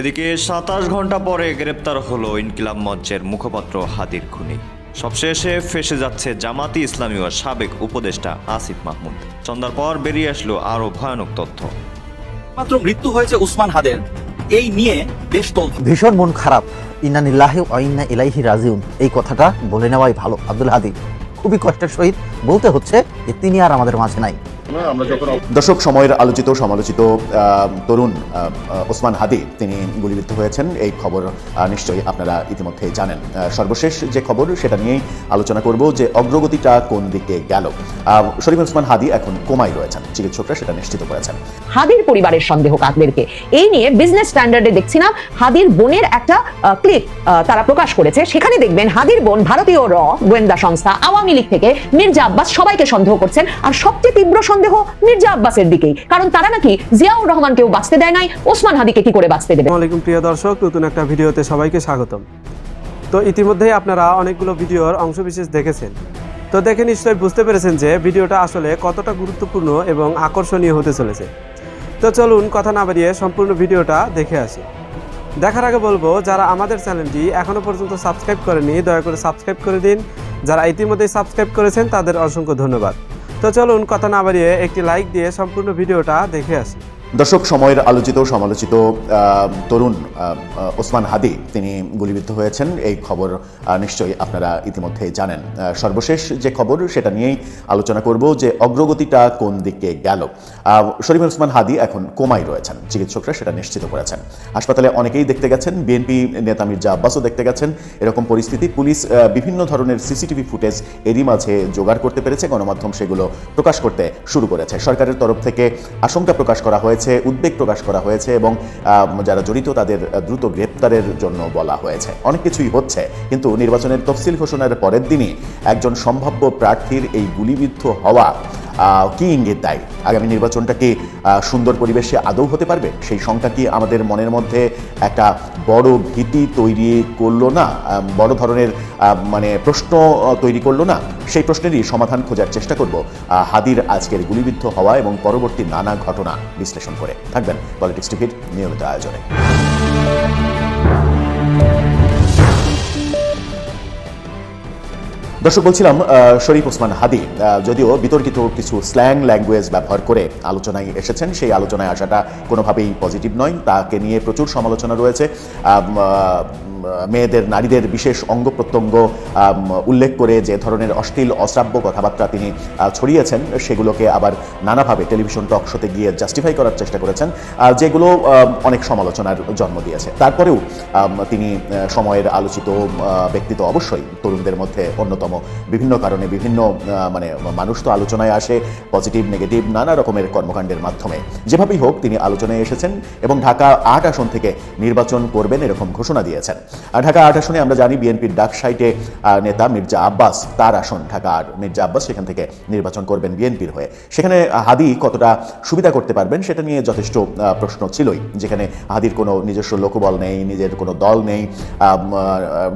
এদিকে সাতাশ ঘণ্টা পরে গ্রেপ্তার হলো ইনকিলাব মঞ্চের মুখপাত্র হাদির খুনি। সবশেষে ফেসে যাচ্ছে জামাতি ইসলামী ও সাবেক উপদেষ্টা আসিফ মাহমুদ। সন্ধ্যার পর বেরিয়ে আসলো আরও ভয়ানক তথ্য। মাত্র মৃত্যু হয়েছে উসমান হাদের। এই নিয়ে বেশ তথ্য ভীষণ মন খারাপ। ইন্নানিল্লাহি ইন্না ইলাইহি রাজিউন। এই কথাটা বলে নেওয়াই ভালো আব্দুল হাদি। খুবই কষ্টের সহিত বলতে হচ্ছে যে তিনি আর আমাদের মাঝে নাই। দর্শক সময়ের আলোচিত সমালোচিত তরুণ ওসমান হাদি তিনি গুলিবিদ্ধ হয়েছেন। এই খবর নিশ্চয়ই আপনারা ইতিমধ্যে জানেন। সর্বশেষ যে খবর সেটা নিয়েই আলোচনা করব যে অগ্রগতিটা কোন দিকে গেল। শরীফ ওসমান হাদি এখন কোমায় রয়েছেন চিকিৎসকরা সেটা নিশ্চিত করেছেন। হাদির পরিবারের সন্দেহ কাকদেরকে। এই নিয়ে বিজনেস স্ট্যান্ডার্ডে দেখছিলাম হাদির বোনের একটা ক্লিপ তারা প্রকাশ করেছে। সেখানে দেখবেন হাদির বোন ভারতীয় র গোয়েন্দা সংস্থা আওয়ামী লীগ থেকে মির্জা আব্বাস সবাইকে সন্দেহ করছেন। আর সবচেয়ে তীব্র সন্দেহ মির্জা আব্বাসের দিকেই। কারণ তারা নাকি জিয়াউর রহমানকেও বাঁচতে দেয় নাই, ওসমান হাদিকে কি করে বাঁচতে দেবে? আলাইকুম প্রিয় দর্শক, নতুন একটা ভিডিওতে সবাইকে স্বাগতম। তো ইতিমধ্যেই আপনারা অনেকগুলো ভিডিওর অংশবিশেষ দেখেছেন। তো দেখে নিশ্চয়ই বুঝতে পেরেছেন যে ভিডিওটা আসলে কতটা গুরুত্বপূর্ণ এবং আকর্ষণীয় হতে চলেছে। তো চলুন, কথা না বাড়িয়ে সম্পূর্ণ ভিডিওটা দেখে আসি। দেখার আগে বলব, যারা আমাদের চ্যানেলটি এখনও পর্যন্ত সাবস্ক্রাইব করেনি দয়া করে সাবস্ক্রাইব করে দিন। যারা ইতিমধ্যেই সাবস্ক্রাইব করেছেন, তাদের অসংখ্য ধন্যবাদ। তো চলুন কথা না বাড়িয়ে একটি লাইক দিয়ে সম্পূর্ণ ভিডিওটা দেখে আসি। দর্শক, সময়ের আলোচিত, সমালোচিত তরুণ ওসমান হাদি তিনি গুলিবিদ্ধ হয়েছেন, এই খবর নিশ্চয়ই আপনারা ইতিমধ্যে জানেন। সর্বশেষ যে খবর, সেটা নিয়েই আলোচনা করব যে অগ্রগতিটা কোন দিকে গেল। শরীফ ওসমান হাদি এখন কোমায় রয়েছেন, চিকিৎসকরা সেটা নিশ্চিত করেছেন। হাসপাতালে অনেকেই দেখতে গেছেন, বিএনপি নেতা মির্জা আব্বাসও দেখতে গেছেন, এরকম পরিস্থিতি। পুলিশ বিভিন্ন ধরনের সিসিটিভি ফুটেজ এরই মাঝে জোগাড় করতে পেরেছে, গণমাধ্যম সেগুলো প্রকাশ করতে শুরু করেছে। সরকারের তরফ থেকে আশঙ্কা প্রকাশ করা হয়েছে উদ্বেগ প্রকাশ করা হয়েছে এবং যারা জড়িত তাদের দ্রুত গ্রেপ্তারের জন্য বলা হয়েছে। অনেক কিছুই হচ্ছে, কিন্তু নির্বাচনের তফসিল ঘোষণার পরের দিনই একজন সম্ভাব্য প্রার্থীর এই গুলিবিদ্ধ হওয়া কি ইঙ্গিত দেয়? আগামী নির্বাচনটা কি সুন্দর পরিবেশে আদৌ হতে পারবে? সেই শঙ্কা কি আমাদের মনের মধ্যে একটা বড় ভীতি তৈরি করল না? বড় ধরনের মানে প্রশ্ন তৈরি করল না? সেই প্রশ্নেরই সমাধান খোঁজার চেষ্টা করব হাদির আজকের গুলিবিদ্ধ হওয়া এবং পরবর্তী নানা ঘটনা বিশ্লেষণ করে। থাকবেন পলিটিক্স টিভির নিয়মিত আয়োজনে। দর্শক, বলছিলাম শরীফ ওসমান হাদি যদিও বিতর্কিত কিছু স্ল্যাং ল্যাঙ্গুয়েজ ব্যবহার করে আলোচনায় এসেছেন, সেই আলোচনায় আসাটা কোনোভাবেই পজিটিভ নয়। তাকে নিয়ে প্রচুর সমালোচনা রয়েছে। মেয়েদের, নারীদের বিশেষ অঙ্গ প্রত্যঙ্গ উল্লেখ করে যে ধরনের অশ্লীল, অশ্রাব্য কথাবার্তা তিনি ছড়িয়েছেন, সেগুলোকে আবার নানাভাবে টেলিভিশন টক শোতে গিয়ে জাস্টিফাই করার চেষ্টা করেছেন যেগুলো অনেক সমালোচনার জন্ম দিয়েছে। তারপরেও তিনি সময়ের আলোচিত ব্যক্তিত্ব অবশ্যই তরুণদের মধ্যে অন্যতম। বিভিন্ন কারণে বিভিন্ন মানে মানুষ তো আলোচনায় আসে পজিটিভ নেগেটিভ নানা রকমের কর্মকাণ্ডের মাধ্যমে। যেভাবেই হোক, তিনি আলোচনায় এসেছেন এবং ঢাকা আট আসন থেকে নির্বাচন করবেন এরকম ঘোষণা দিয়েছেন। ঢাকা আট আসনে আমরা জানি বিএনপির ডাক সাইটে নেতা মির্জা আব্বাস, তার আসন ঢাকা আট। মির্জা আব্বাস সেখান থেকে নির্বাচন করবেন বিএনপির হয়ে। সেখানে হাদি কতটা সুবিধা করতে পারবেন সেটা নিয়ে যথেষ্ট প্রশ্ন ছিলই। যেখানে হাদির কোনো নিজস্ব লোকবল নেই, নিজের কোনো দল নেই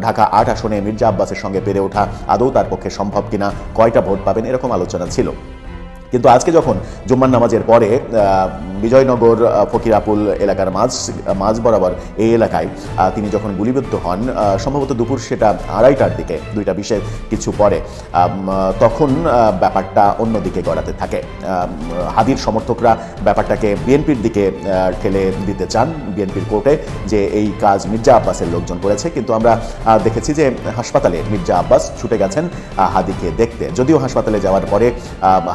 ঢাকা আট আসনে মির্জা আব্বাসের সঙ্গে পেরে ওঠা আদৌ তার পক্ষে সম্ভব কিনা, কয়টা ভোট পাবেন এরকম আলোচনা ছিল। কিন্তু আজকে যখন জুম্মার নামাজের পরে বিজয়নগর ফকিরাপুল এলাকার মাঝ মাঝ বরাবর এই এলাকায় তিনি যখন গুলিবিদ্ধ হন সম্ভবত দুপুর সেটা আড়াইটার দিকে, দুইটা বিশের কিছু পরে তখন ব্যাপারটা অন্যদিকে গড়াতে থাকে। হাদির সমর্থকরা ব্যাপারটাকে বিএনপির দিকে ঠেলে দিতে চান বিএনপির কোর্টে যে এই কাজ মির্জা আব্বাসের লোকজন করেছে। কিন্তু আমরা দেখেছি যে হাসপাতালে মির্জা আব্বাস ছুটে গেছেন হাদিকে দেখতে। যদিও হাসপাতালে যাওয়ার পরে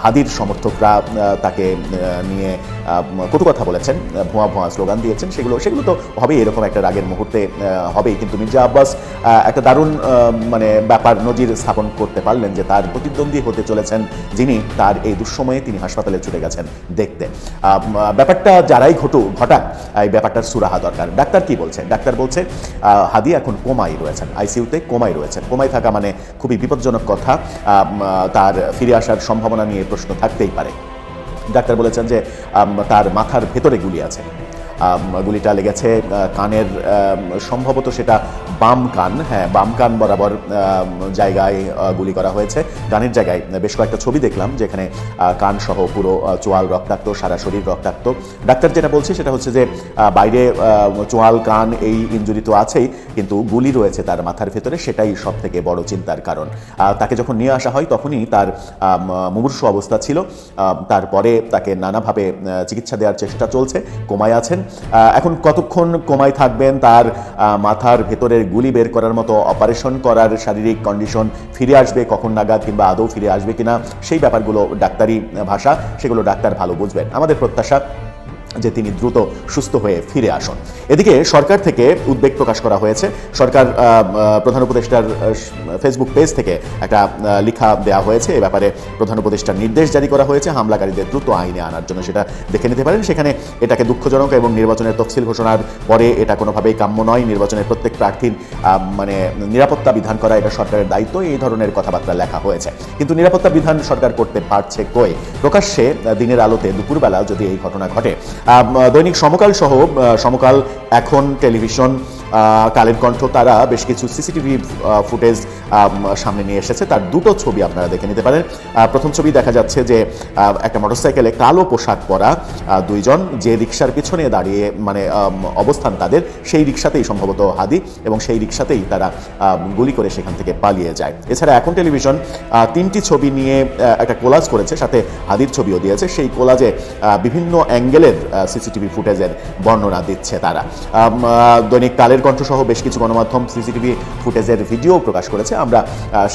হাদির সমর্থকরা তাকে নিয়ে কটু কথা বলেছেন ভুয়া ভুয়া স্লোগান দিয়েছেন, সেগুলো সেগুলো তো হবেই, এরকম একটা রাগের মুহূর্তে হবেই। কিন্তু মির্জা আব্বাস একটা দারুণ মানে ব্যাপার নজির স্থাপন করতে পারলেন যে তার প্রতিদ্বন্দ্বী হতে চলেছেন যিনি, তার এই দুঃসময়ে তিনি হাসপাতালে ছুটে গেছেন দেখতে। ব্যাপারটা যারাই ঘটু ঘটাক, এই ব্যাপারটার সুরাহা দরকার। ডাক্তার কি বলছে? ডাক্তার বলছে হাদি এখন কোমায় রয়েছেন, আইসিইউতে কোমায় রয়েছেন। কোমায় থাকা মানে খুবই বিপজ্জনক কথা। তার ফিরে আসার সম্ভাবনা নিয়ে প্রশ্ন থাকতেই পারে। ডাক্তার বলেছেন যে তার মাথার ভেতরে গুলি আছে। গুলিটা লেগেছে কানের সম্ভবত সেটা বাম কান হ্যাঁ বাম কান বরাবর জায়গায় গুলি করা হয়েছে। গানের জায়গায় বেশ কয়েকটা ছবি দেখলাম, যেখানে কান সহ পুরো চোয়াল রক্তাক্ত, সারা শরীর রক্তাক্ত। ডাক্তার যেটা বলছে সেটা হচ্ছে যে বাইরে চোয়াল, কান এই ইঞ্জুরি তো আছেই, কিন্তু গুলি রয়েছে তার মাথার ভেতরে, সেটাই সব থেকে বড় চিন্তার কারণ। তাকে যখন নিয়ে আসা হয়, তখনই তার মুমূর্ষু অবস্থা ছিল। তারপরে তাকে নানাভাবে চিকিৎসা দেওয়ার চেষ্টা চলছে, কোমায় আছেন এখন কতক্ষণ কোমায় থাকবেন তার মাথার ভেতরের গুলি বের করার মতো অপারেশন করার শারীরিক কন্ডিশন ফিরে আসবে কখন নাগাদ কিংবা আদৌ ফিরে আসবে কিনা, সেই ব্যাপারগুলো ডাক্তারি ভাষা, সেগুলো ডাক্তার ভালো বুঝবেন। আমাদের প্রত্যাশা যে তিনি দ্রুত সুস্থ হয়ে ফিরে আসুন। এদিকে সরকার থেকে উদ্বেগ প্রকাশ করা হয়েছে। সরকার প্রধান উপদেষ্টার ফেসবুক পেজ থেকে একটা লেখা দেওয়া হয়েছে। এ ব্যাপারে প্রধান উপদেষ্টার নির্দেশ জারি করা হয়েছে হামলাকারীদের দ্রুত আইনে আনার জন্য। সেটা দেখে নিতে পারেন। সেখানে এটাকে দুঃখজনক এবং নির্বাচনের তফসিল ঘোষণার পরে এটা কোনোভাবেই কাম্য নয়। নির্বাচনের প্রত্যেক প্রার্থীর মানে নিরাপত্তা বিধান করা এটা সরকারের দায়িত্ব। এই ধরনের কথাবার্তা লেখা হয়েছে। কিন্তু নিরাপত্তা বিধান সরকার করতে পারছে কই? প্রকাশ্যে দিনের আলোতে দুপুরবেলা যদি এই ঘটনা ঘটে দৈনিক সমকাল সহ সমকাল এখন টেলিভিশন কালের কণ্ঠ তারা বেশ কিছু সিসিটিভি ফুটেজ সামনে নিয়ে এসেছে। তার দুটো ছবি আপনারা দেখে নিতে পারেন। প্রথম ছবি দেখা যাচ্ছে যে একটা মোটরসাইকেলে কালো পোশাক পরা দুইজন যে রিক্সার পিছনে দাঁড়িয়ে মানে অবস্থান তাদের, সেই রিক্সাতেই সম্ভবত হাদি এবং সেই রিক্সাতেই তারা গুলি করে সেখান থেকে পালিয়ে যায়। এছাড়া এখন টেলিভিশন তিনটি ছবি নিয়ে একটা কোলাজ করেছে, সাথে হাদির ছবিও দিয়েছে। সেই কোলাজে বিভিন্ন অ্যাঙ্গেলের সিসিটিভি ফুটেজের বর্ণনা দিচ্ছে তারা। দৈনিক কালের কণ্ঠ সহ বেশ কিছু গণমাধ্যম সিসিটিভি ফুটেজের ভিডিও প্রকাশ করেছে। আমরা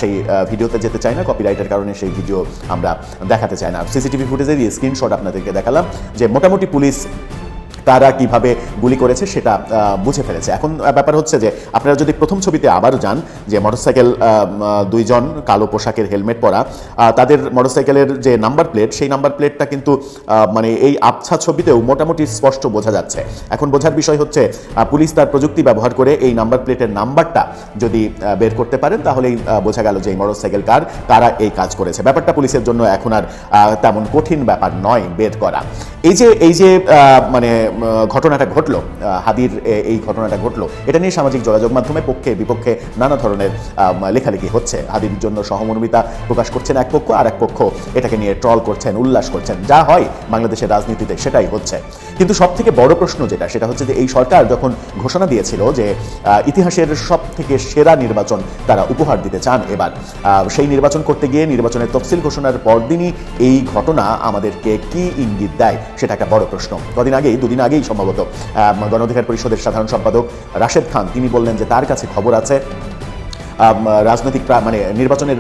সেই ভিডিওতে যেতে চাই না কপিরাইটের কারণে সেই ভিডিও আমরা দেখাতে চাই না। সিসিটিভি ফুটেজের স্ক্রিনশট আপনাদেরকে দেখালাম যে মোটামুটি পুলিশ তারা কীভাবে গুলি করেছে সেটা বুঝে ফেলেছে। এখন ব্যাপার হচ্ছে যে, আপনারা যদি প্রথম ছবিতে আবারও যান, যে মোটরসাইকেল দুইজন কালো পোশাকের হেলমেট পরা তাদের মোটরসাইকেলের যে নাম্বার প্লেট সেই নাম্বার প্লেটটা কিন্তু মানে এই আবছা ছবিতেও মোটামুটি স্পষ্ট বোঝা যাচ্ছে। এখন বোঝার বিষয় হচ্ছে পুলিশ তার প্রযুক্তি ব্যবহার করে এই নাম্বার প্লেটের নাম্বারটা যদি বের করতে পারেন, তাহলেই বোঝা গেল যে এই মোটরসাইকেল কার কারা এই কাজ করেছে। ব্যাপারটা পুলিশের জন্য এখন আর তেমন কঠিন ব্যাপার নয় বের করা। এই যে এই যে মানে ঘটনাটা ঘটলো হাদির এই ঘটনাটা ঘটলো। এটা নিয়ে সামাজিক যোগাযোগ মাধ্যমে পক্ষে, বিপক্ষে নানা ধরনের লেখালেখি হচ্ছে। হাদির জন্য সহমর্মিতা প্রকাশ করছেন এক পক্ষ আর এক পক্ষ এটাকে নিয়ে ট্রল করছেন, উল্লাস করছেন। যা হয় বাংলাদেশের রাজনীতিতে, সেটাই হচ্ছে। কিন্তু সব থেকে বড় প্রশ্ন যেটা, সেটা হচ্ছে যে, এই সরকার যখন ঘোষণা দিয়েছিল যে ইতিহাসের সব থেকে সেরা নির্বাচন তারা উপহার দিতে চান এবার সেই নির্বাচন করতে গিয়ে নির্বাচনের তফসিল ঘোষণার পরদিনই এই ঘটনা আমাদেরকে কি ইঙ্গিত দেয়, সেটা একটা বড় প্রশ্ন। কদিন আগেই, দুদিন আগেই সম্ভবত আহ, গণ অধিকার পরিষদের সাধারণ সম্পাদক রাশেদ খান। তিনি বললেন যে তার কাছে খবর আছে রাজনৈতিক মানে নির্বাচনের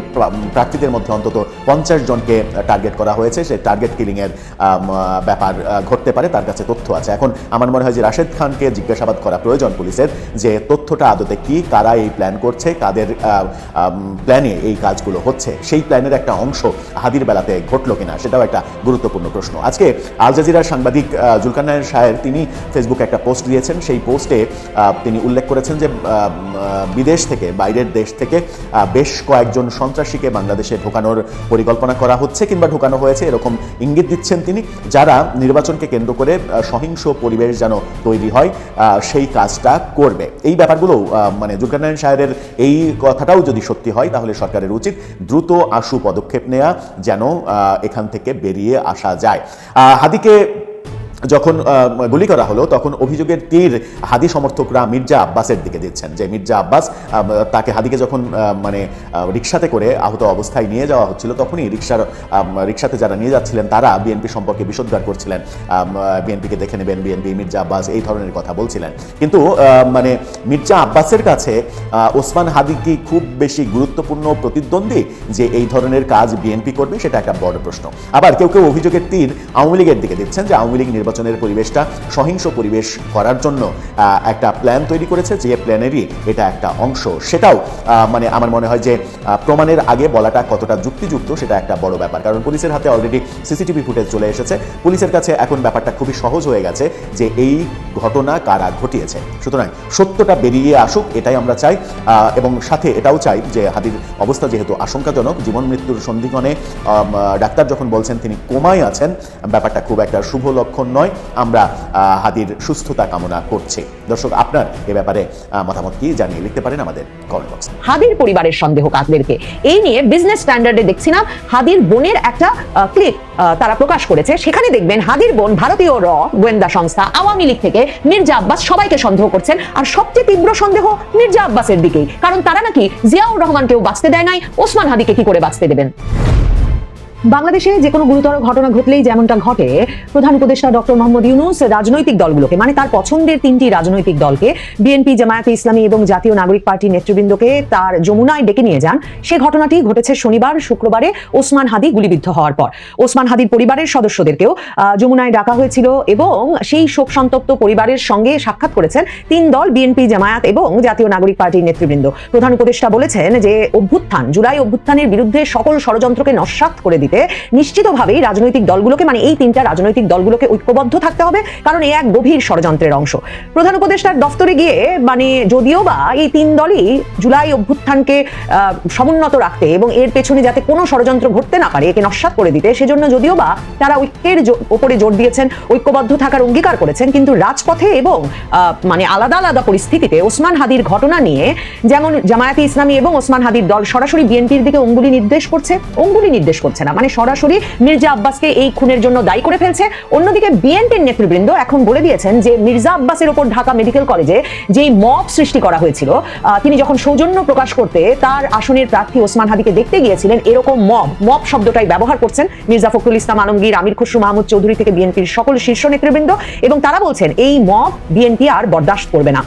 প্রার্থীদের মধ্যে অন্তত পঞ্চাশ জনকে টার্গেট করা হয়েছে। সেই টার্গেট কিলিংয়ের ব্যাপার ঘটতে পারে, তার কাছে তথ্য আছে। এখন আমার মনে হয় যে রাশেদ খানকে জিজ্ঞাসাবাদ করা প্রয়োজন পুলিশের, যে তথ্যটা আদতে কি, কারা এই প্ল্যান করছে, কাদের প্ল্যানে এই কাজগুলো হচ্ছে, সেই প্ল্যানের একটা অংশ হাদির বেলাতে ঘটলো কিনা, সেটাও একটা গুরুত্বপূর্ণ প্রশ্ন। আজকে আল জাজিরার সাংবাদিক জুলকান্নায়ের সাহের তিনি ফেসবুকে একটা পোস্ট দিয়েছেন। সেই পোস্টে তিনি উল্লেখ করেছেন যে বিদেশ থেকে বাইরের দেশ থেকে আহ, বেশ কয়েকজন সন্ত্রাসীকে বাংলাদেশে ঢোকানোর পরিকল্পনা করা হচ্ছে কিংবা ঢোকানো হয়েছে এরকম ইঙ্গিত দিচ্ছেন তিনি যারা নির্বাচনকে কেন্দ্র করে সহিংস পরিবেশ যেন তৈরি হয় সেই কাজটা করবে। এই ব্যাপারগুলো মানে জুলকান্নায়ন সাহেবের এই কথাটাও যদি সত্যি হয় তাহলে সরকারের উচিত দ্রুত আশু পদক্ষেপ নেওয়া যেন এখান থেকে বেরিয়ে আসা যায়। হাদিকে যখন গুলি করা হলো, তখন অভিযোগের তীর হাদি সমর্থকরা মির্জা আব্বাসের দিকে দিচ্ছেন। যে মির্জা আব্বাস তাকে হাদিকে যখন মানে রিক্সাতে করে আহত অবস্থায় নিয়ে যাওয়া হচ্ছিল, তখনই রিক্সার রিক্সাতে যারা নিয়ে যাচ্ছিলেন, তারা বিএনপি সম্পর্কে বিশোদ্গার করছিলেন। বিএনপিকে দেখে নেবেন, বিএনপি, মির্জা আব্বাস এই ধরনের কথা বলছিলেন। কিন্তু মানে মির্জা আব্বাসের কাছে ওসমান হাদি কি খুব বেশি গুরুত্বপূর্ণ প্রতিদ্বন্দ্বী যে এই ধরনের কাজ বিএনপি করবে, সেটা একটা বড় প্রশ্ন। আবার কেউ কেউ অভিযোগের তীর আওয়ামী লীগের দিকে দিচ্ছেন, যে আওয়ামী লীগ নির্বাচনের পরিবেশটা সহিংস পরিবেশ করার জন্য একটা প্ল্যান তৈরি করেছে, যে প্ল্যানেরই এটা একটা অংশ। সেটাও মানে আমার মনে হয় যে প্রমাণের আগে বলাটা কতটা যুক্তিযুক্ত সেটা একটা বড় ব্যাপার। কারণ পুলিশের হাতে অলরেডি সিসিটিভি ফুটেজ চলে এসেছে। পুলিশের কাছে এখন ব্যাপারটা খুবই সহজ হয়ে গেছে যে এই ঘটনা কারা ঘটিয়েছে। সুতরাং সত্যটা বেরিয়ে আসুক, এটাই আমরা চাই। এবং সাথে এটাও চাই যে হাদির অবস্থা যেহেতু আশঙ্কাজনক, জীবন মৃত্যুর সন্ধিক্ষণে ডাক্তার যখন বলছেন তিনি কোমায় আছেন, ব্যাপারটা খুব একটা শুভ লক্ষণ নয়, আমরা হাদির সুস্থতা কামনা করছি। দর্শক, আপনার এ ব্যাপারে মতামত কি জানিয়ে লিখতে পারেন আমাদের কমেন্ট বক্সে হাদির পরিবারের সন্দেহ কাকদেরকে। এই নিয়ে বিজনেস স্ট্যান্ডার্ডে দেখছিলাম হাদির বোনের একটা ক্লিপ তারা প্রকাশ করেছে। সেখানে দেখবেন হাদির বোন ভারতীয় র গোয়েন্দা সংস্থা আওয়ামী লীগ থেকে মির্জা আব্বাস সবাইকে সন্দেহ করছেন। আর সবচেয়ে তীব্র সন্দেহ মির্জা আব্বাসের দিকেই। কারণ তারা নাকি জিয়াউর রহমানকেও বাঁচতে দেয় নাই। ওসমান হাদিকে কি করে বাঁচতে দেবেন? বাংলাদেশে যে কোনো গুরুতর ঘটনা ঘটলেই যেমনটা ঘটে, প্রধান উপদেষ্টা ডক্টর মোহাম্মদ ইউনুস রাজনৈতিক দলগুলোকে মানে তার পছন্দের তিনটি রাজনৈতিক দলকে, বিএনপি, জামায়াতে ইসলামী এবং জাতীয় নাগরিক পার্টির নেতৃবৃন্দকে তার যমুনায় ডেকে নিয়ে যান। সে ঘটনাটি ঘটেছে শনিবার, শুক্রবারে ওসমান হাদি গুলিবিদ্ধ হওয়ার পর। ওসমান হাদির পরিবারের সদস্যদেরকেও যমুনায় ডাকা হয়েছিল এবং সেই শোক সন্তপ্ত পরিবারের সঙ্গে সাক্ষাৎ করেছেন তিন দল, বিএনপি, জামায়াত এবং জাতীয় নাগরিক পার্টির নেতৃবৃন্দ। প্রধান উপদেষ্টা বলেছেন যে, অভ্যুত্থান, জুলাই অভ্যুত্থানের বিরুদ্ধে সকল ষড়যন্ত্রকে নস্যাৎ করে দিতে নিশ্চিতভাবেই রাজনৈতিক দলগুলোকে মানে এই তিনটা রাজনৈতিক দলগুলোকে ঐক্যবদ্ধ থাকতে হবে, কারণ এ এক গভীর ষড়যন্ত্রের অংশ। প্রধান উপদেষ্টার দফতরে গিয়ে মানে যদিও বা এই তিন দলই জুলাই অভ্যুত্থানকে সমুন্নত রাখতে এবং এর পেছনে যাতে কোনো ষড়যন্ত্র ঘটতে না পারে, একে নস্যাৎ করে দিতে, সেজন্য যদিও বা তারা ঐক্যের ওপরে জোর দিয়েছেন, ঐক্যবদ্ধ থাকার অঙ্গীকার করেছেন, কিন্তু রাজপথে এবং মানে আলাদা আলাদা পরিস্থিতিতে ওসমান হাদির ঘটনা নিয়ে যেমন জামায়াতে ইসলামী এবং ওসমান হাদির দল সরাসরি বিএনপির দিকে অঙ্গুলি নির্দেশ করছে, অঙ্গুলি নির্দেশ করছে না। মানে সরাসরি মির্জা আব্বাসকে এই খুনের জন্য দায়ী করে ফেলছে। অন্যদিকে বিএনপির নেতৃবৃন্দ এখন বলে দিয়েছেন যে মির্জা আব্বাসের ওপর ঢাকা মেডিকেল কলেজে যেই মব সৃষ্টি করা হয়েছিল তিনি যখন সৌজন্য প্রকাশ করতে তার আসনের প্রার্থী ওসমান হাদিকে দেখতে গিয়েছিলেন, এরকম মব মব শব্দটাই ব্যবহার করছেন মির্জা ফখরুল ইসলাম আলমগীর, আমির খসরু মাহমুদ চৌধুরী থেকে বিএনপির সকল শীর্ষ নেতৃবৃন্দ এবং তারা বলছেন, এই মব বিএনপি আর বরদাস্ত করবে না।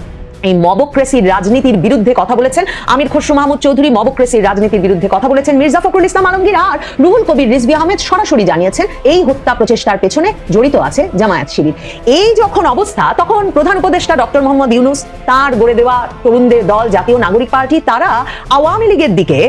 এই মবক্রেসির রাজনীতির বিরুদ্ধে কথা বলেছেন আমির খসরু মাহমুদ চৌধুরী। মবক্রেসির রাজনীতির বিরুদ্ধে কথা বলেছেন মির্জা ফখরুল ইসলাম আলমগীর আর রুহুল কবির রিজভি আহমেদ সরাসরি জানিয়েছেন এই হত্যা প্রচেষ্টার পেছনে জড়িত আছে জামায়াত শিবির। এই যখন অবস্থা, তখন প্রধান উপদেষ্টা ডক্টর মোহাম্মদ ইউনুস, তার গড়ে দেওয়া তরুণদের দল, জাতীয় নাগরিক পার্টি, তারা আওয়ামী লীগের দিকে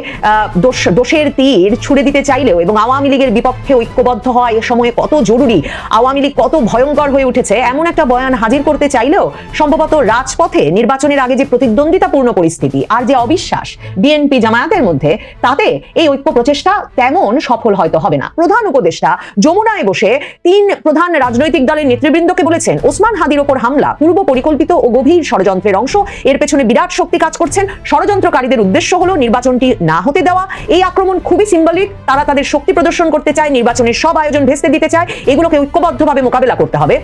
দোষের তীর ছুড়ে দিতে চাইলেও এবং আওয়ামী লীগের বিপক্ষে ঐক্যবদ্ধ হওয়া এ সময়ে কত জরুরি, আওয়ামী লীগ কত ভয়ঙ্কর হয়ে উঠেছে, এমন একটা বয়ান হাজির করতে চাইলেও সম্ভবত রাজপথে নির্বাচনের আগে যে প্রতিদ্বন্দ্বিতাপূর্ণ পরিস্থিতি আর যে অবিশ্বাস বিএনপি জামায়াতের মধ্যে, তাতে এই ঐক্য প্রচেষ্টা তেমন সফল হয়তো হবে না। প্রধান উপদেষ্টা যমুনায় বসে তিন প্রধান রাজনৈতিক দলের নেতৃবৃন্দকে বলেছেন, ওসমান হাদির ওপর হামলা পূর্ব পরিকল্পিত ও গভীর ষড়যন্ত্রের অংশ। এর পেছনে বিরাট শক্তি কাজ করছেন। ষড়যন্ত্রকারীদের উদ্দেশ্য হলো নির্বাচনটি না হতে দেওয়া। এই আক্রমণ খুবই সিম্বলিক। তারা তাদের শক্তি প্রদর্শন করতে চায়, নির্বাচনের সব আয়োজন ভেস্তে দিতে চায়। এগুলোকে ঐক্যবদ্ধভাবে মোকাবেলা করতে হবে।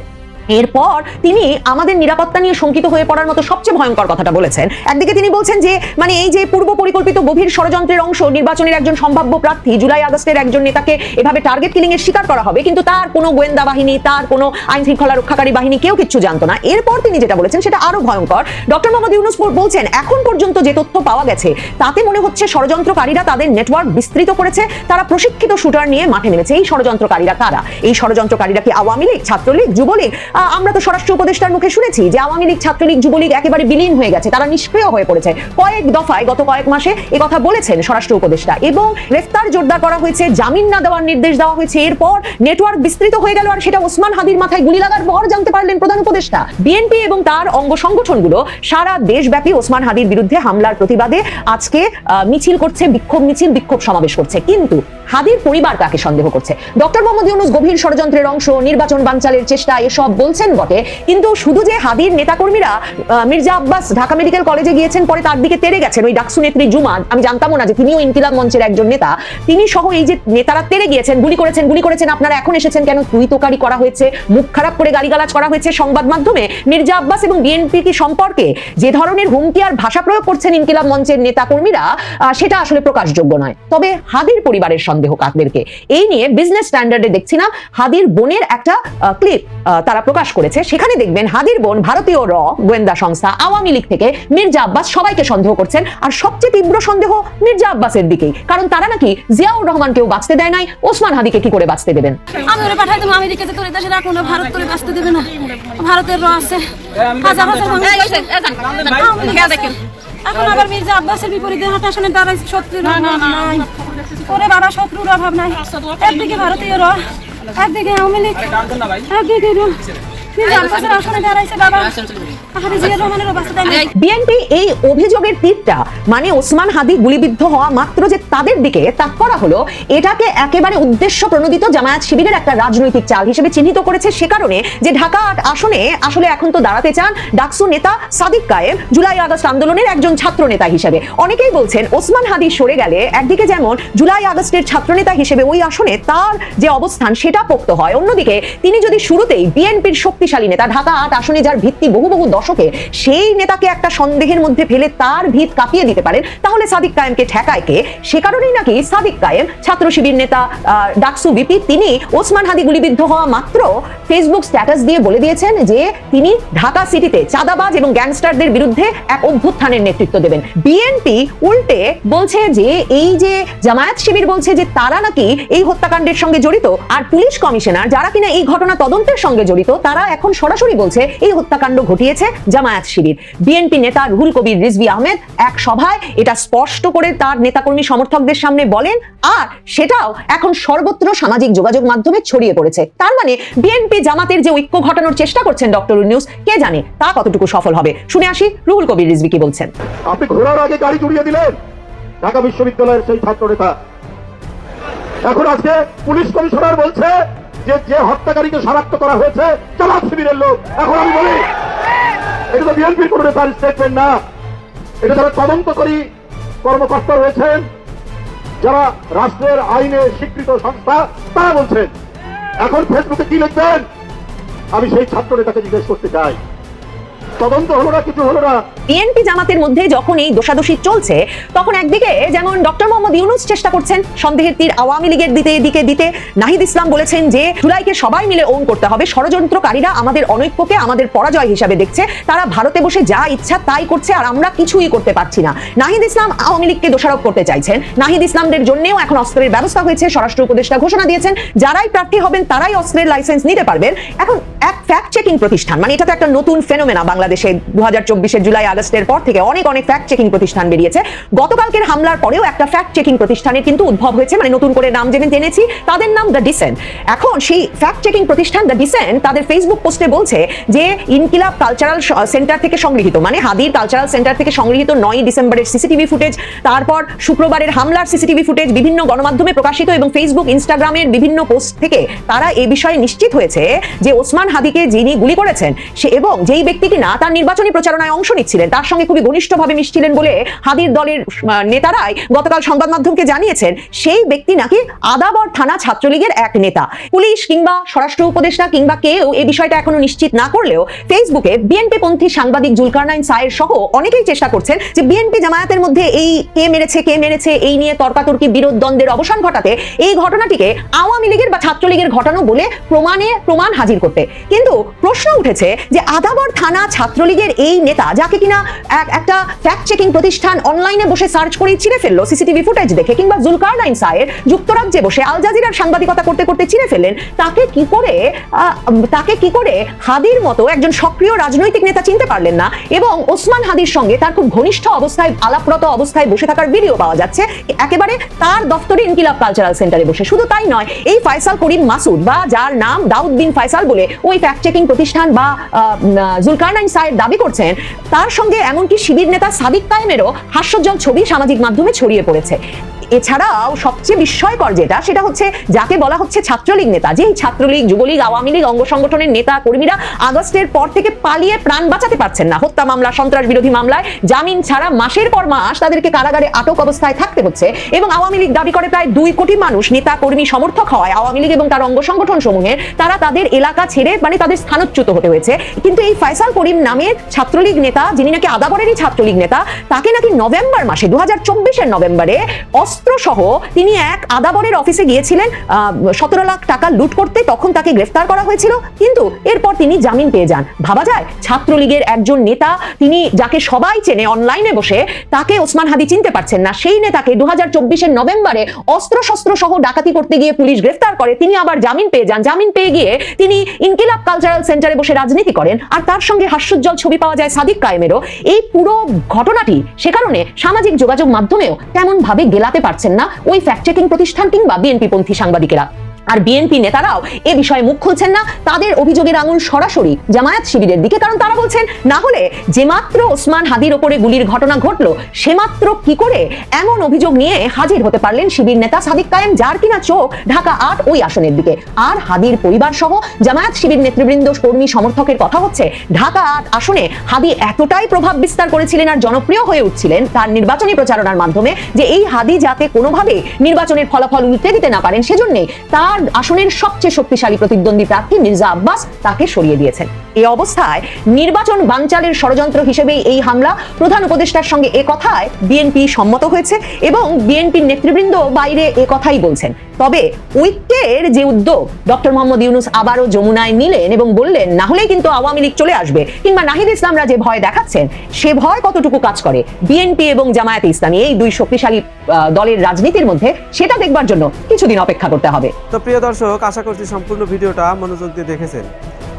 এরপর তিনি আমাদের নিরাপত্তা নিয়ে শঙ্কিত হয়ে পড়ার মতো সবচেয়ে ভয়ঙ্কর কথাটা বলেছেন। একদিকে তিনি বলছেন যে মানে এই যে পূর্ব পরিকল্পিত গভীর ষড়যন্ত্রের অংশ, নির্বাচনের একজন সম্ভাব্য প্রার্থী জুলাই আগস্টের একজন নেতাকে এভাবে টার্গেট কিলিং এর শিকার করা হবে, কিন্তু তার কোনো গোয়েন্দা বাহিনী, তার কোনো আইন শৃঙ্খলা রক্ষাকারী বাহিনী কেউ কিচ্ছু জানতো না। এরপর তিনি যেটা বলেছেন সেটা আরও ভয়ঙ্কর। ডক্টর মোহাম্মদ ইউনুস বলছেন, এখন পর্যন্ত যে তথ্য পাওয়া গেছে, তাতে মনে হচ্ছে ষড়যন্ত্রকারীরা তাদের নেটওয়ার্ক বিস্তৃত করেছে, তারা প্রশিক্ষিত শুটার নিয়ে মাঠে নেমেছে। এই ষড়যন্ত্রকারীরা কারা? এই ষড়যন্ত্রকারীরা কি আওয়ামী লীগ, ছাত্রলীগ, যুবলীগ? আমরা তো স্বরাষ্ট্র উপদেষ্টার মুখে শুনেছি যে আওয়ামী লীগ, ছাত্রলীগ, যুবলীগ একেবারে বিলীন হয়ে গেছে। তারা নিষ্ক্রিয় হয়ে পড়েছে। কয়েক দফায় গত কয়েক মাসে কথা বলেছেন স্বরাষ্ট্র উপদেষ্টা। এবং গ্রেফতার, জোরদার করা হয়েছে, জামিন না দেওয়ার নির্দেশ দেওয়া হয়েছে। এরপর নেটওয়ার্ক বিস্তৃত হয়ে গেল আর সেটা ওসমান হাদির মাথায় গুলি লাগার পর জানতে পারলেন প্রধান উপদেষ্টা। বিএনপি এবং তার অঙ্গ সংগঠনগুলো সারা দেশব্যাপী ওসমান হাদির বিরুদ্ধে হামলার প্রতিবাদে আজকে মিছিল করছে, বিক্ষোভ মিছিল, বিক্ষোভ সমাবেশ করছে। কিন্তু হাদির পরিবার তাকে সন্দেহ করছে? ডক্টর মোহাম্মদ ইউনুস গভীর ষড়যন্ত্রের অংশ, নির্বাচন বানচালের চেষ্টা, এসব বলছেন বটে। কিন্তু শুধু যে হাদির নেতাকর্মীরা মির্জা আব্বাস ঢাকা মেডিকেল কলেজে গিয়েছেন, পরে তার দিকে তেড়ে গেছেন ওই ডাকসু নেত্রী জুমান আমি জানতামও না যে তিনিও ইনকিলাব মঞ্চের একজন নেতা। তিনি সহ এই যে নেতারা তেড়ে গিয়েছেন, গুলি করেছেন গুলি করেছেন, আপনারা এখন এসেছেন কেন? তুই তোকারি করা হয়েছে, মুখ খারাপ করে গালিগালাজ করা হয়েছে সংবাদ মাধ্যমে। মির্জা আব্বাস এবং বিএনপি কি সম্পর্কে যে ধরনের হুমকি আর ভাষা প্রয়োগ করছেন ইনকিলাব মঞ্চের নেতাকর্মীরা সেটা আসলে প্রকাশযোগ্য নয়। তবে হাদির পরিবারের সন্দেহ। কাকদেরকে। এই নিয়ে বিজনেস স্ট্যান্ডার্ডে দেখছিলাম হাদির বোনের একটা ক্লিপ তারা প্রকাশ করেছে। সেখানে দেখবেন হাদির বোন ভারতীয় র গোয়েন্দা সংস্থা আওয়ামী লীগ থেকে মির্জা আব্বাস সবাইকে সন্দেহ করছেন। আর সবচেয়ে তীব্র সন্দেহ মির্জা আব্বাসের দিকেই। কারণ তারা নাকি জিয়াউর রহমানকেও বাঁচতে দেয় নাই ওসমান হাদিকে কি করে বাঁচতে দেবেন? আমি ওরা পাঠাই দেবো আমেরিকাতে তোর দেশে রাখব না ভারত করে বাঁচতে দেবে না। ভারতের র আছে। হাজার হাজার মানুষ আওয়ামী লীগ আছে। এখন আবার মির্জা আব্বাসের বিপরীতে হাঁটা শুনে তারা শত্রুর অভাব নাই। ওরে বাবা শত্রুর অভাব নাই। একদিকে ভারতীয় র একদিকে আওয়ামী লীগ একদিকে বিএনপি এই অভিযোগের তীরটা মানে ওসমান হাদি গুলিবিদ্ধ হওয়া মাত্র যে তাদের দিকে তাক করা হলো এটাকে একেবারে উদ্দেশ্য প্রণোদিত জামায়াত শিবিরের একটা রাজনৈতিক চাল হিসেবে চিহ্নিত করেছে সে কারণে যে ঢাকা আট আসনে আসলে এখন তো দাঁড়াতে চান ডাকসু নেতা সাদিক কায়েম জুলাই আগস্ট আন্দোলনের একজন ছাত্র নেতা হিসেবে। অনেকেই বলছেন ওসমান হাদি সরে গেলে একদিকে যেমন জুলাই আগস্টের ছাত্র নেতা হিসেবে ওই আসনে তার যে অবস্থান সেটা পোক্ত হয় অন্যদিকে তিনি যদি শুরুতেই বিএনপির শক্তিশালী নেতা ঢাকা আট আসনে যার ভিত্তি বহু বহু দশকে সেই নেতাকে একটা সন্দেহের মধ্যে ফেলে তার ভিত কাঁপিয়ে দিতে পারেন। তাহলে সাদিক কায়েমকে ঠেকায় কে? সে কারণেই নাকি সাদিক কায়েম, ছাত্র শিবির নেতা ডাকসু বিপি তিনি ওসমান হাদি গুলিবিদ্ধ হওয়া মাত্র ফেসবুক স্ট্যাটাস দিয়ে বলে দিয়েছেন যে তিনি ঢাকা সিটিতে চাঁদাবাজ এবং গ্যাংস্টারদের বিরুদ্ধে এক অভ্যুত্থানের নেতৃত্ব দেবেন। বিএনপি উল্টে বলছে যে এই যে জামায়াত শিবির বলছে যে তারা নাকি এই হত্যাকাণ্ডের সঙ্গে জড়িত, আর পুলিশ কমিশনার যারা কিনা এই ঘটনা তদন্তের সঙ্গে জড়িত, তারা এখন সরাসরি বলছে, এই হত্যাকাণ্ড ঘটিয়েছে জামায়াত শিবির। বিএনপি নেতা রুহুল কবির রিজভি আহমেদ এক সভায় এটা স্পষ্ট করে তার নেতাকর্মী সমর্থকদের সামনে বলেন, আর সেটাও এখন সর্বত্র সামাজিক যোগাযোগ মাধ্যমে ছড়িয়ে পড়েছে। তার মানে বিএনপি জামাতের যে ঐক্য ঘটানোর চেষ্টা করছেন ডক্টর নিউজ কে জানে তা কতটুকু সফল হবে? শুনে আসি রুহুল কবির রিজভি কি বলছেন। আপনি ঘোরার আগে গাড়ি জুড়িয়ে দিলেন। ঢাকা বিশ্ববিদ্যালয়ের সেই ছাত্র নেতা। এখন আজকে পুলিশ কমিশনার বলছে যে যে হত্যাকারীকে শনাক্ত করা হয়েছে জামাত শিবিরের লোক। এখন আমি বলি, এটা তো বিএনপির কোনো নেতার স্টেটমেন্ট না। এটা যারা তদন্তকারী কর্মকর্তা রয়েছেন, যারা রাষ্ট্রের আইনে স্বীকৃত সংস্থা, তারা বলছেন, এখন ফেসবুকে কি লিখবেন? আমি সেই ছাত্র নেতাকে জিজ্ঞেস করতে চাই। তদন্ত হলো না, কিছু হলো না। বিএনপি জামাতের মধ্যে যখন এই দোষাদোষি চলছে, তখন একদিকে যেমন ডক্টর মোহাম্মদ ইউনুস চেষ্টা করছেন সন্দেহের তীর আওয়ামী লীগের দিতে, এদিকে দিতে, নাহিদ ইসলাম বলেছেন যে জুলাইকে সবাই মিলে করতে হবে। ষড়যন্ত্রকারীরা আমাদের অনৈক্যকে আমাদের পরাজয় হিসাবে দেখছে। তারা ভারতে বসে যা ইচ্ছা তাই করছে আর আমরা কিছুই করতে পারছি না। নাহিদ ইসলাম আওয়ামী লীগকে দোষারোপ করতে চাইছেন। নাহিদ ইসলামদের জন্যও এখন অস্ত্রের ব্যবস্থা হয়েছে। স্বরাষ্ট্র উপদেষ্টা ঘোষণা দিয়েছেন, যারাই প্রার্থী হবেন তারাই অস্ত্রের লাইসেন্স নিতে পারবেন। এখন এক ফ্যাক্ট চেকিং প্রতিষ্ঠান মানে এটা তো একটা নতুন ফেনোমেনা বাংলাদেশে দু হাজার জুলাই আগস্টের পর থেকে অনেক অনেক ফ্যাক্ট চেকিং প্রতিষ্ঠান বেরিয়েছে। গতকালকের হামলার পরেও একটা ফ্যাক্ট চেকিং প্রতিষ্ঠানের কিন্তু উদ্ভব হয়েছে মানে নতুন করে নাম জেনে জেনেছি, তাদের নাম দ্য ডিসেন্ট এখন সেই ফ্যাক্ট চেকিং প্রতিষ্ঠান দ্য ডিসেন্ট তাদের ফেসবুক পোস্টে বলছে যে ইনকিলাব কালচারাল সেন্টার থেকে সংগৃহীত মানে হাদির কালচারাল সেন্টার থেকে সংগৃহীত নয় ডিসেম্বরের সিসিটিভি ফুটেজ তারপর শুক্রবারের হামলার সিসিটিভি ফুটেজ বিভিন্ন গণমাধ্যমে প্রকাশিত এবং ফেসবুক ইনস্টাগ্রামের বিভিন্ন পোস্ট থেকে তারা এই বিষয়ে নিশ্চিত হয়েছে যে ওসমান হাদিকে যিনি গুলি করেছেন, সে এবং যেই ব্যক্তি তার নির্বাচনী প্রচারণায় অংশ নিচ্ছিলেন। তার সঙ্গে খুবই ঘনিষ্ঠভাবে মিশছিলেন বলে হাদির দলের নেতারাই গতকাল সংবাদ মাধ্যমকে জানিয়েছেন। সেই ব্যক্তি নাকি আদাবর থানা ছাত্রলীগের এক নেতা। পুলিশ কিংবা স্বরাষ্ট্র উপদেষ্টা কিংবা কেউ এই বিষয়টা এখনও নিশ্চিত না করলেও ফেসবুকে বিএনপি পন্থী সাংবাদিক জুলকারনাইন সায়ের সহ অনেকেই চেষ্টা করছেন যে বিএনপি জামায়াতের মধ্যে এই কে মেরেছে কে মেরেছে, এই নিয়ে তর্কাতর্কি, বিরোধ দ্বন্দ্বের অবসান ঘটাতে এই ঘটনাটিকে আওয়ামী লীগের বা ছাত্রলীগের ঘটানো বলে প্রমাণে প্রমাণ হাজির করতে। কিন্তু প্রশ্ন উঠেছে যে আদাবর থানা ছাত্রলীগের এই নেতা, যাকে কিনা একটা ফ্যাক্ট চেকিং প্রতিষ্ঠান অনলাইনে বসে সার্চ করে চিনে ফেলল সিসিটিভি ফুটেজ দেখে, কিংবা জুলকার নাইন সায়ের যুক্তরাজ্যে বসে আল জাজিরার সাংবাদিকতা করতে করতে চিনে ফেললেন, তাকে কি করে তাকে কি করে হাদির মতো একজন সক্রিয় রাজনৈতিক নেতা চিনতে পারলেন না, এবং ওসমান হাদির সঙ্গে তার খুব ঘনিষ্ঠ অবস্থায়, আলাপরত অবস্থায় বসে থাকার ভিডিও পাওয়া যাচ্ছে, একেবারে তার দফতরে ইনকিলাব কালচারাল সেন্টারে বসে। শুধু তাই নয়, এই ফয়সাল করিম মাসুদ বা যার নাম দাউদ বিন ফয়সাল বলে ওই ফ্যাক্ট চেকিং প্রতিষ্ঠান বা জুলকারনাইন সাহেব দাবি করছেন, তার সঙ্গে এমনকি শিবির নেতা সাবিক কায়েমেরও হাস্যজ্জ্বল ছবি সামাজিক মাধ্যমে ছড়িয়ে পড়েছে। এছাড়াও সবচেয়ে বিস্ময়কর যেটা, সেটা হচ্ছে যাকে বলা হচ্ছে ছাত্রলীগ নেতা। যেই ছাত্রলীগ, যুবলীগ, আওয়ামী লীগ, অঙ্গ সংগঠনের নেতা, কর্মীরা আগস্টের পর থেকে পালিয়ে প্রাণ বাঁচাতে পারছেন না। হত্যা মামলা, সন্ত্রাস বিরোধী মামলায় জামিন ছাড়া মাসের পর মাস তাদেরকে কারাগারে আটক অবস্থায় থাকতে হচ্ছে এবং আওয়ামী লীগ দাবি করে প্রায় দুই কোটি মানুষ, নেতা, কর্মী, সমর্থক হয় আওয়ামী লীগ এবং তার অঙ্গ সংগঠন সমূহের তারা তাদের এলাকা ছেড়ে মানে তাদের স্থানচ্যুত হতে হয়েছে। কিন্তু এই ফয়সাল করিম নামের ছাত্রলীগ নেতা, যিনি নাকি আদাবরেরই ছাত্রলীগ নেতা, তাকে নাকি নভেম্বর মাসে দু হাজার চব্বিশের নভেম্বরে অস্ত্র সহ তিনি এক আদাবরের অফিসে গিয়েছিলেন সতেরো লাখ টাকা লুট করতে। তখন তাকে গ্রেফতার করা হয়েছিল, কিন্তু এরপর তিনি জামিন পেয়ে যান। ভাবা যায়, ছাত্রলীগের একজন নেতা, তিনি যাকে সবাই চেনে অনলাইনে বসে, তাকে ওসমান হাদি চিনতে পারছেন না। সেই নেতাকে দু হাজার চব্বিশের নভেম্বরে অস্ত্র শস্ত্র সহ ডাকাতি করতে গিয়ে পুলিশ গ্রেফতার করে। তিনি আবার জামিন পেয়ে যান। জামিন পেয়ে গিয়ে তিনি ইনকিলাব কালচারাল সেন্টারে বসে রাজনীতি করেন আর তার সঙ্গে হাস্যোজ্জ্বল ছবি পাওয়া যায় সাদিক কায়েমেরও। এই পুরো ঘটনাটি, সে কারণে সামাজিক যোগাযোগ মাধ্যমেও তেমন ভাবে গেলাতে পারছেন না। ওই ফ্যাক্ট চেকিং প্রতিষ্ঠান কিংবা বিএনপি পন্থী সাংবাদিকেরা। আর বিএনপি নেতারাও এ বিষয়ে মুখ খুলছেন না। তাদের অভিযোগের আঙুল সরাসরি জামায়াত শিবিরের দিকে। কারণ তারা বলছেন, না হলে যে মাত্র ওসমান হাদির ওপরে গুলির ঘটনা ঘটলো, সে মাত্র কি করে এমন অভিযোগ নিয়ে হাজির হতে পারলেন শিবির নেতা সাদিক কায়েম, যার কিনা চোখ ঢাকা আট ওই আসনের দিকে। আর হাদির পরিবার সহ জামায়াত শিবির নেতৃবৃন্দ, কর্মী, সমর্থকের কথা হচ্ছে, ঢাকা আট আসনে হাদি এতটাই প্রভাব বিস্তার করেছিলেন আর জনপ্রিয় হয়ে উঠছিলেন তার নির্বাচনী প্রচারণার মাধ্যমে, যে এই হাদি যাতে কোনোভাবে নির্বাচনের ফলাফল উল্টে দিতে না পারেন সেজন্যে তার আসনের সবচেয়ে শক্তিশালী প্রতিদ্বন্দ্বী প্রার্থী মির্জা আব্বাস তাকে সরিয়ে দিয়েছেন। এই অবস্থায় নির্বাচন বানচালের ষড়যন্ত্র হিসেবেই এই হামলা। প্রধান উপদেষ্টার সঙ্গে এ কথায় বিএনপি সম্মত হয়েছে এবং বিএনপির নেতৃবৃন্দ বাইরে এ কথাই বলছেন। তবে ঐক্যের যে উদ্যোগ, ডক্টর মোহাম্মদ ইউনুস আবারও যমুনায় নিলেন এবং বললেন, না হলেই কিন্তু আওয়ামী লীগ চলে আসবে। কিংবা নাহিদ ইসলামরা যে ভয় দেখাচ্ছেন, সে ভয় কতটুকু কাজ করে? বিএনপি এবং জামায়াত ইসলামী এই দুই শক্তিশালী দলের রাজনীতির মধ্যে সেটা দেখবার জন্য কিছুদিন অপেক্ষা করতে হবে। তো প্রিয় দর্শক, আশা করছি সম্পূর্ণ ভিডিওটা মনোযোগ দিয়ে দেখেছেন।